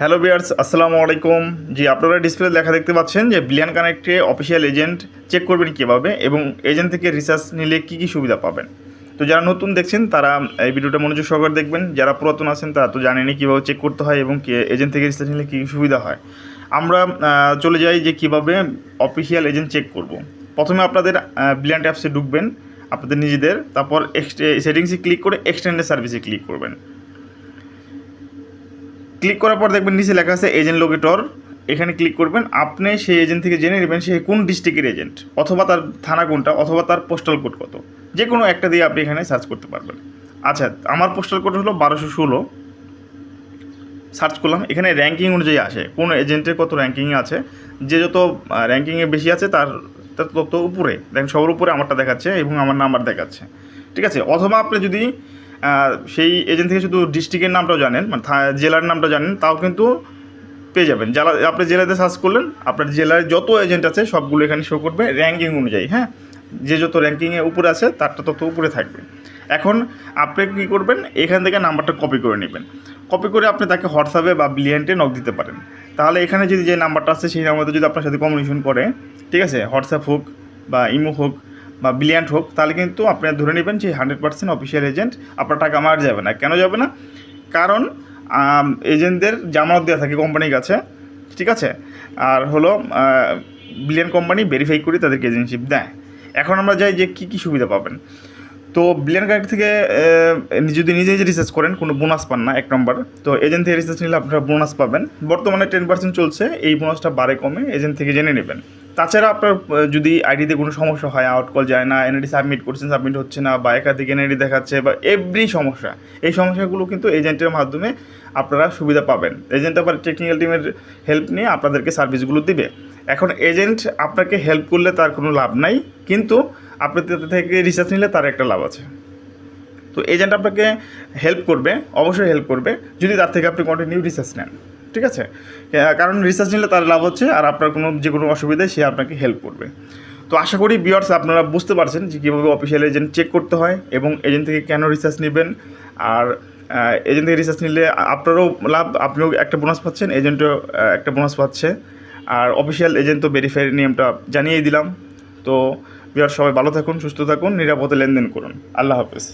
Hello বিয়ার্স আসসালামু আলাইকুম। জি, আপনারা ডিসপ্লে লেখা দেখতে পাচ্ছেন যে বিলিয়ন কানেক্টে অফিসিয়াল এজেন্ট চেক করবেন কীভাবে এবং এজেন্ট থেকে রিসার্চ নিলে কী কী সুবিধা পাবেন। তো যারা নতুন দেখছেন, তারা এই ভিডিওটা মনোযোগ সহকারে দেখবেন। যারা পুরাতন আছেন, তারা তো জানেনই কীভাবে চেক করতে হয় এবং এজেন্ট থেকে রিসার্চ নিলে কী কী সুবিধা হয়। আমরা চলে যাই যে কীভাবে অফিসিয়াল এজেন্ট চেক করব। প্রথমে আপনাদের বিলিয়ন অ্যাপসে ঢুকবেন, আপনাদের নিজেদের। তারপর সেটিংসে ক্লিক করে এক্সটেন্ডেড সার্ভিসে ক্লিক করবেন। ক্লিক করার পর দেখবেন নিচে লেখা আছে এজেন্ট লোকেটর। এখানে ক্লিক করবেন। আপনি সেই এজেন্ট থেকে জেনে নেবেন সে কোন ডিস্ট্রিক্টের এজেন্ট, অথবা তার থানা কোনটা, অথবা তার পোস্টাল কোড কত। যে কোনো একটা দিয়ে আপনি এখানে সার্চ করতে পারবেন। আচ্ছা আমার পোস্টাল কোড হলো বারোশো ষোলো। সার্চ করলাম। এখানে র্যাঙ্কিং অনুযায়ী আসে। কোন এজেন্টের কত র্যাঙ্কিংয়ে আছে। যে যত র্যাঙ্কিংয়ে বেশি আছে, তার তার তত উপরে। দেখেন সবার উপরে আমারটা দেখাচ্ছে এবং আমার নাম্বার দেখাচ্ছে। ঠিক আছে? অথবা আপনি যদি সেই এজেন্ট থেকে শুধু ডিস্ট্রিক্টের নামটাও জানেন মানে জেলার নামটা জানেন, তাও কিন্তু পেয়ে যাবেন। জেলা আপনি জেলাতে সার্চ করলেন, আপনার জেলার যত এজেন্ট আছে, সবগুলো এখানে শো করবে র্যাঙ্কিং অনুযায়ী হ্যাঁ? যে যত র্যাঙ্কিংয়ে উপরে আছে, তারটা তত উপরে থাকবে। এখন আপনি কী করবেন, এখান থেকে নাম্বারটা কপি করে নেবেন। কপি করে আপনি তাকে হোয়াটসঅ্যাপে বা ব্লিয়ান্টে নক দিতে পারেন। তাহলে এখানে যদি যে নাম্বারটা আছে, সেই নাম্বারটা যদি আপনার সাথে কমিউনিকেশন করে, ঠিক আছে? হোয়াটসঅ্যাপ হোক বা ইমো হোক বা ব্লিয়ান্ট হোক, তাহলে কিন্তু আপনি ধরে নেবেন যে হান্ড্রেড পার্সেন্ট অফিসিয়াল এজেন্ট, আপনার টাকা মার যাবে না। কেন যাবে না? কারণ এজেন্টদের জামানত দেওয়া থাকে কোম্পানির কাছে, ঠিক আছে? আর হলো ব্লিয়ান কোম্পানি ভেরিফাই করে তাদেরকে এজেন্টশিপ দেয়। এখন আমরা যাই যে কী কী সুবিধা পাবেন। তো ব্লিয়ান কার্ড থেকে যদি নিজে নিজে রিসার্চ করেন, কোনো বোনাস পান না, এক নম্বর তো এজেন্ট থেকে রিসার্চ নিলে আপনারা বোনাস পাবেন। বর্তমানে টেন পার্সেন্ট চলছে, এই বোনাসটা বাড়ে কমে এজেন্ট থেকে জেনে নেবেন। তাছাড়া আপনার যদি আইডিতে কোনো সমস্যা হয় আউট কল যায় না এনআইডি সাবমিট করছেন সাবমিট হচ্ছে না, বা একাধিক এনআইডি দেখাচ্ছে, বা এভরি সমস্যা, এই সমস্যাগুলো কিন্তু এজেন্টের মাধ্যমে আপনারা সুবিধা পাবেন। এজেন্ট আবার টেকনিক্যাল টিমের হেল্প নিয়ে আপনাদেরকে সার্ভিসগুলো দিবে। এখন এজেন্ট আপনাকে হেল্প করলে তার কোনো লাভ নাই, কিন্তু আপনি থেকে রিসার্চ নিলে তার একটা লাভ আছে। তো এজেন্ট আপনাকে হেল্প করবে, অবশ্যই হেল্প করবে, যদি তার থেকে আপনি কন্টিনিউ রিসার্চ নেন। ঠিক আছে? কারণ রিসার্চ নিলে তার লাভ হচ্ছে আর আপনার কোনো যে কোনো অসুবিধায় সে আপনাকে হেল্প করবে। তো আশা করি বিয়ার্স আপনারা বুঝতে পারছেন যে কীভাবে অফিসিয়াল এজেন্ট চেক করতে হয় এবং এজেন্ট থেকে কেন রিসার্চ নেবেন। আর এজেন্ট থেকে রিসার্চ নিলে আপনারও লাভ, আপনিও একটা বোনাস পাচ্ছেন এজেন্টও একটা বোনাস পাচ্ছে। আর অফিসিয়াল এজেন্ট তো ভেরিফাইয়ের নিয়মটা জানিয়েই দিলাম। তো বিয়ার সবাই ভালো থাকুন, সুস্থ থাকুন, নিরাপদে লেনদেন করুন। আল্লাহ হাফেজ।